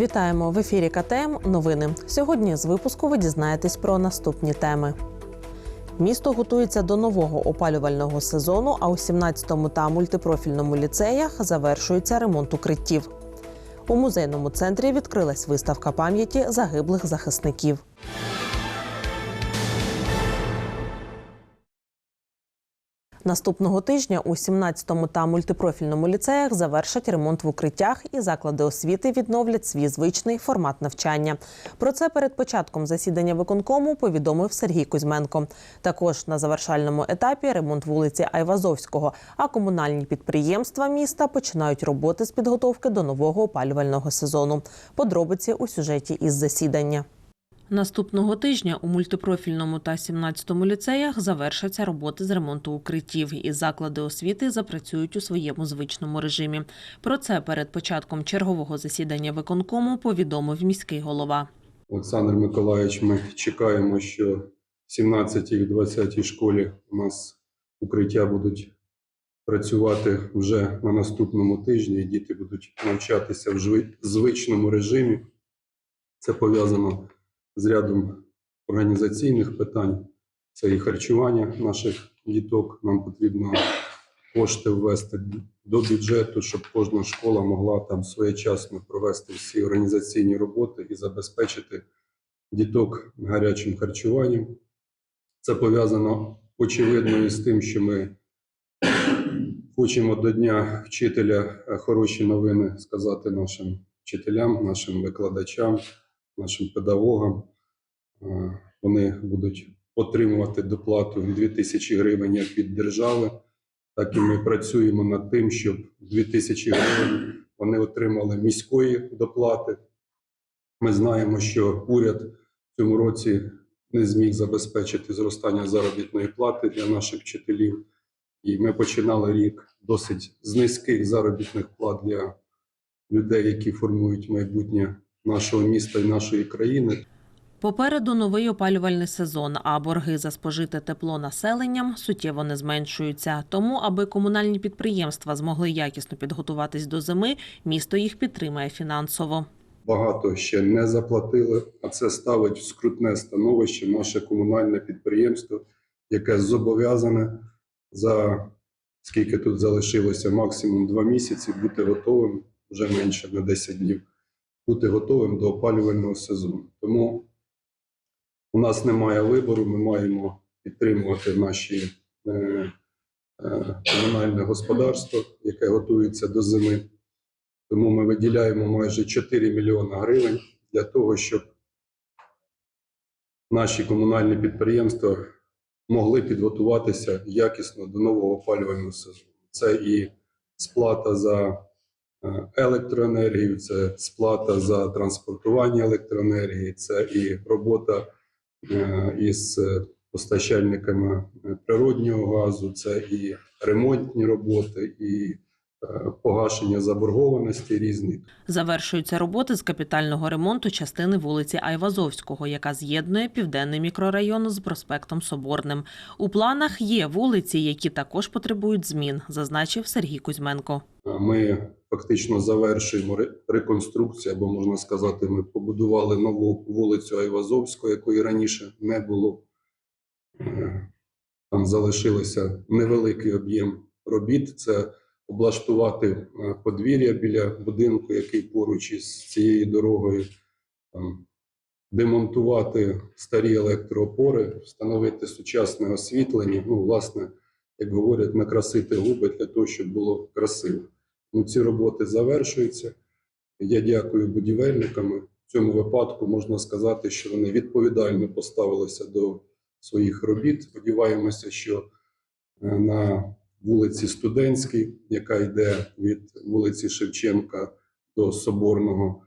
Вітаємо в ефірі КТМ. Новини. Сьогодні з випуску ви дізнаєтесь про наступні теми. Місто готується до нового опалювального сезону. А у 17-му та мультипрофільному ліцеях завершується ремонт укриттів. У музейному центрі відкрилась виставка пам'яті загиблих захисників. Наступного тижня у 17-му та мультипрофільному ліцеях завершать ремонт в укриттях і заклади освіти відновлять свій звичний формат навчання. Про це перед початком засідання виконкому повідомив Сергій Кузьменко. Також на завершальному етапі ремонт вулиці Айвазовського, а комунальні підприємства міста починають роботи з підготовки до нового опалювального сезону. Подробиці у сюжеті із засідання. Наступного тижня у мультипрофільному та 17-му ліцеях завершаться роботи з ремонту укриттів, і заклади освіти запрацюють у своєму звичному режимі. Про це перед початком чергового засідання виконкому повідомив міський голова. Олександр Миколаївич, ми чекаємо, що в 17 і 20 школі у нас укриття будуть працювати вже на наступному тижні, діти будуть навчатися в звичному режимі. Це пов'язано з рядом організаційних питань. Це і харчування наших діток. Нам потрібно кошти ввести до бюджету, щоб кожна школа могла там своєчасно провести всі організаційні роботи і забезпечити діток гарячим харчуванням. Це пов'язано очевидно із тим, що ми хочемо до Дня вчителя е, хороші новини сказати нашим вчителям, нашим викладачам, нашим педагогам. Е, Вони будуть отримувати доплату 2000 гривень як від держави, так і ми працюємо над тим, щоб 2000 гривень вони отримали міської доплати. Ми знаємо, що уряд в цьому році не зміг забезпечити зростання заробітної плати для наших вчителів. І ми починали рік досить з низьких заробітних плат для людей, які формують майбутнє нашого міста і нашої країни. Попереду новий опалювальний сезон, а борги за спожите тепло населенням суттєво не зменшуються. Тому, аби комунальні підприємства змогли якісно підготуватись до зими, місто їх підтримає фінансово. Багато ще не заплатили, а це ставить в скрутне становище наше комунальне підприємство, яке зобов'язане за скільки тут залишилося, максимум два місяці, бути готовим вже менше на 10 днів, бути готовим до опалювального сезону. Тому у нас немає вибору, ми маємо підтримувати наші е, е, комунальне господарство, яке готується до зими. Тому ми виділяємо майже 4 мільйони гривень для того, щоб наші комунальні підприємства могли підготуватися якісно до нового опалювального сезону. Це і сплата за електроенергію, це сплата за транспортування електроенергії, це і робота е, із е, постачальниками е, природнього газу, це і ремонтні роботи, і е, погашення заборгованості різних. Завершуються роботи з капітального ремонту частини вулиці Айвазовського, яка з'єднує південний мікрорайон з проспектом Соборним. У планах є вулиці, які також потребують змін, зазначив Сергій Кузьменко. Ми фактично завершуємо реконструкцію, або можна сказати, ми побудували нову вулицю Айвазовську, якої раніше не було. Е, Там залишилося невеликий об'єм робіт. Це облаштувати е, подвір'я біля будинку, який поруч із цією дорогою, демонтувати старі електроопори, встановити сучасне освітлення. Ну, власне, як говорять, накрасити губи для того, щоб було красиво. Ну, ці роботи завершуються. Я дякую будівельникам. В цьому випадку можна сказати, що вони відповідально поставилися до своїх робіт. Сподіваємося, що е, на вулиці Студентській, яка йде від вулиці Шевченка до Соборного,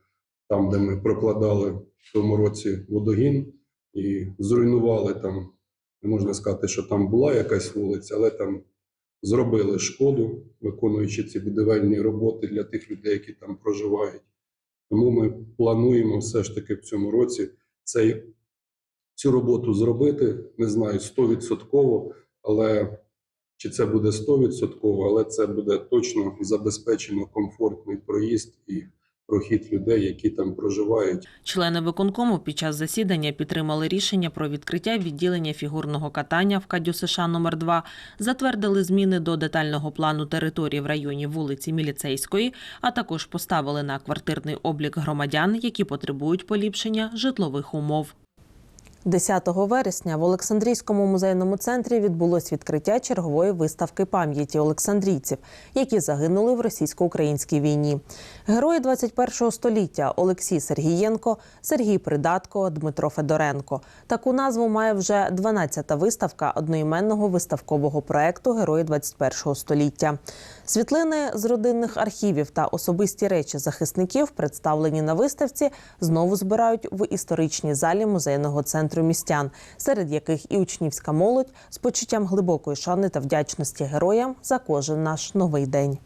там, де ми прокладали в тому році водогін і зруйнували там. Не можна сказати, що там була якась вулиця, але там зробили шкоду, виконуючи ці будівельні роботи для тих людей, які там проживають. Тому ми плануємо все ж таки в цьому році цей, цю роботу зробити. Не знаю, 100%, але чи це буде 100%, але це буде точно забезпечено комфортний проїзд і прохід людей, які там проживають. Члени виконкому під час засідання підтримали рішення про відкриття відділення фігурного катання в Кадю США номер 2 затвердили зміни до детального плану території в районі вулиці Міліцейської, а також поставили на квартирний облік громадян, які потребують поліпшення житлових умов. 10 вересня в Олександрійському музейному центрі відбулось відкриття чергової виставки пам'яті олександрійців, які загинули в російсько-українській війні. Герої 21 століття Олексій Сергієнко, Сергій Придатко, Дмитро Федоренко. Таку назву має вже 12-та виставка одноіменного виставкового проекту Герої 21 століття. Світлини з родинних архівів та особисті речі захисників, представлені на виставці, знову збирають в історичній залі музейного центру містян, серед яких і учнівська молодь з почуттям глибокої шани та вдячності героям за кожен наш новий день.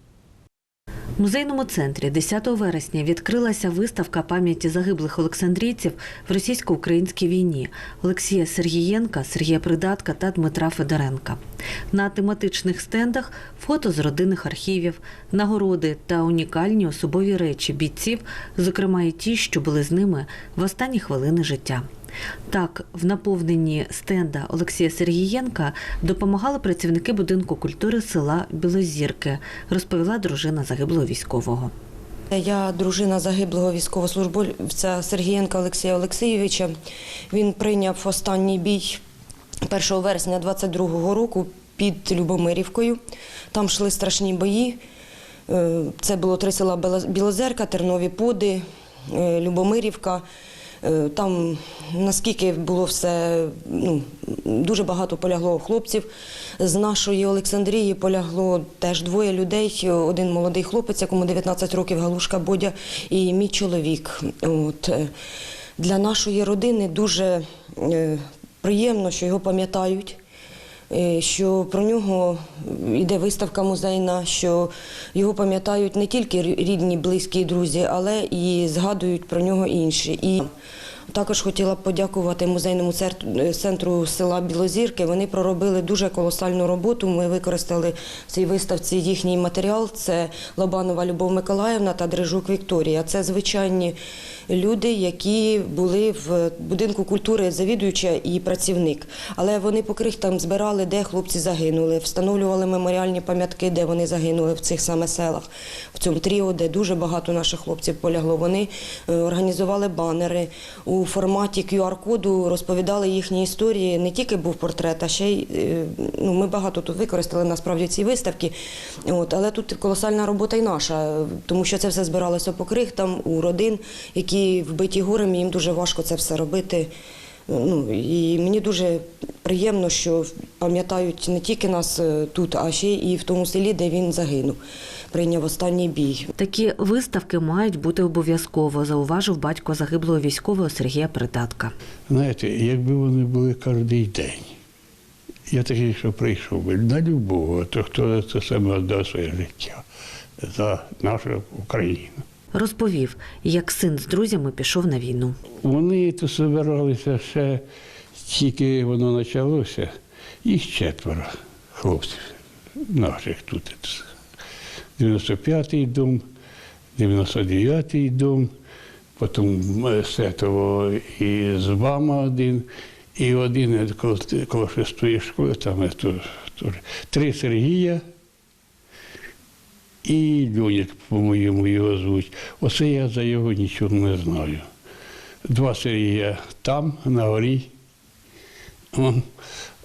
В музейному центрі 10 вересня відкрилася виставка пам'яті загиблих олександрійців в російсько-українській війні Олексія Сергієнка, Сергія Придатка та Дмитра Федоренка. На тематичних стендах фото з родинних архівів, нагороди та унікальні особові речі бійців, зокрема і ті, що були з ними в останні хвилини життя. Так, в наповненні стенда Олексія Сергієнка допомагали працівники будинку культури села Білозірки, розповіла дружина загиблого військового. Я дружина загиблого військовослужбовця Сергієнка Олексія Олексійовича. Він прийняв останній бій 1 вересня 22-го року під Любомирівкою. Там йшли страшні бої. Е, Це було три села Біло- Білозерка, Тернові Поди, е, Любомирівка. Е, Там наскільки було все, ну, дуже багато полягло хлопців. З нашої Олександрії полягло теж двоє людей. Один молодий хлопець, якому 19 років, Галушка Бодя, і мій чоловік. От. е, Для нашої родини дуже е, приємно, що його пам'ятають. Е, Що про нього йде виставка музейна, що його пам'ятають не тільки рідні, близькі друзі, але і згадують про нього інші. І також хотіла б подякувати музейному центру села Білозірки. Вони проробили дуже колосальну роботу. Ми використали в цій виставці їхній матеріал. Це Лобанова Любов Миколаївна та Дрижук Вікторія. Це звичайні люди, які були в будинку культури завідуюча і працівник. Але вони по крихтам збирали, де хлопці загинули, встановлювали меморіальні пам'ятки, де вони загинули в цих саме селах. В цьому тріо, де дуже багато наших хлопців полягло. Вони е, організували банери у форматі QR-коду, розповідали їхні історії. Не тільки був портрет, а ще й е, ну, ми багато тут використали насправді ці виставки. От, але тут колосальна робота й наша, тому що це все збиралося по крихтам у родин, які вбиті горем, і їм дуже важко це все робити. Ну і мені дуже приємно, що пам'ятають не тільки нас е, тут, а ще і в тому селі, де він загинув, прийняв останній бій. Такі виставки мають бути обов'язково, зауважив батько загиблого військового Сергія Придатка. Знаєте, якби вони були кожен день. Я такий, що прийшов би на любого, то хто це саме віддав своє життя за нашу Україну. Розповів, як син з друзями пішов на війну. Вони то збиралися ще тільки воно почалося, їх четверо хлопців наших тут. 95-й дом, 99-й дом, потім е, з цього і з ВАМа один, і один е, коло, коло шестої школи, там е, то, то, три Сергія. І Льоняк, по-моєму, його звуть. Оце я за його нічого не знаю. Два Сергія там, на горі.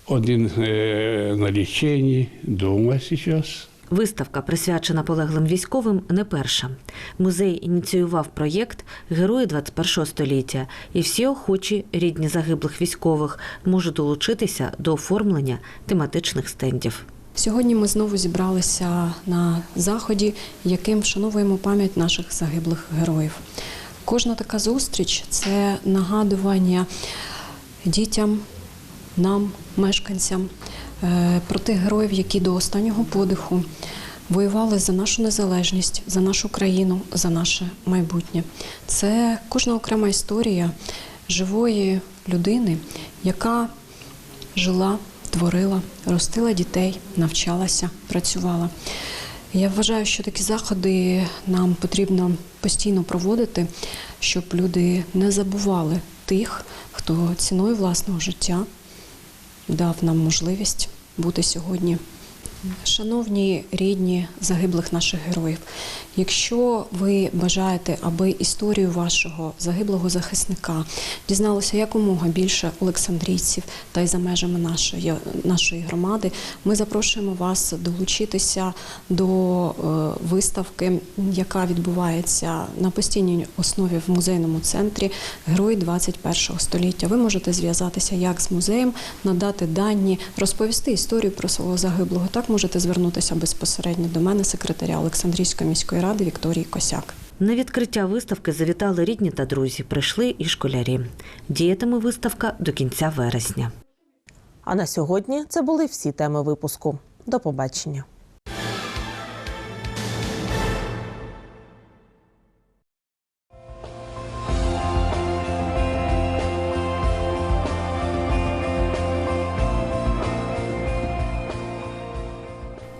Один е, на ліченні, вдома зараз. Виставка, присвячена полеглим військовим, не перша. Музей ініціював проєкт Герої 21 століття, і всі охочі рідні загиблих військових можуть долучитися до оформлення тематичних стендів. Сьогодні ми знову зібралися на заході, яким вшановуємо пам'ять наших загиблих героїв. Кожна така зустріч це нагадування дітям, нам, мешканцям е, про тих героїв, які до останнього подиху воювали за нашу незалежність, за нашу країну, за наше майбутнє. Це кожна окрема історія живої людини, яка жила, творила, ростила дітей, навчалася, працювала. Я вважаю, що такі заходи нам потрібно постійно проводити, щоб люди не забували тих, хто ціною власного життя дав нам можливість бути сьогодні. Шановні рідні загиблих наших героїв, якщо ви бажаєте, аби історію вашого загиблого захисника дізналося якомога більше олександрійців та й за межами нашої, нашої громади, ми запрошуємо вас долучитися до е, виставки, яка відбувається на постійній основі в музейному центрі Герої 21 століття. Ви можете зв'язатися як з музеєм, надати дані, розповісти історію про свого загиблого. Так можете звернутися безпосередньо до мене, секретаря Олександрійської міської ради Вікторії Косяк. На відкриття виставки завітали рідні та друзі, прийшли і школярі. Діятиме виставка до кінця вересня. А на сьогодні це були всі теми випуску. До побачення.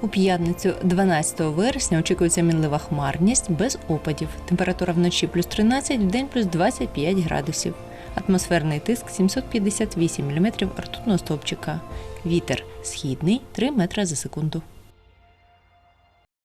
У п'ятницю 12 вересня очікується мінлива хмарність без опадів. Температура вночі плюс 13, вдень плюс 25 градусів. Атмосферний тиск 758 мм ртутного стовпчика. Вітер східний 3 метри за секунду.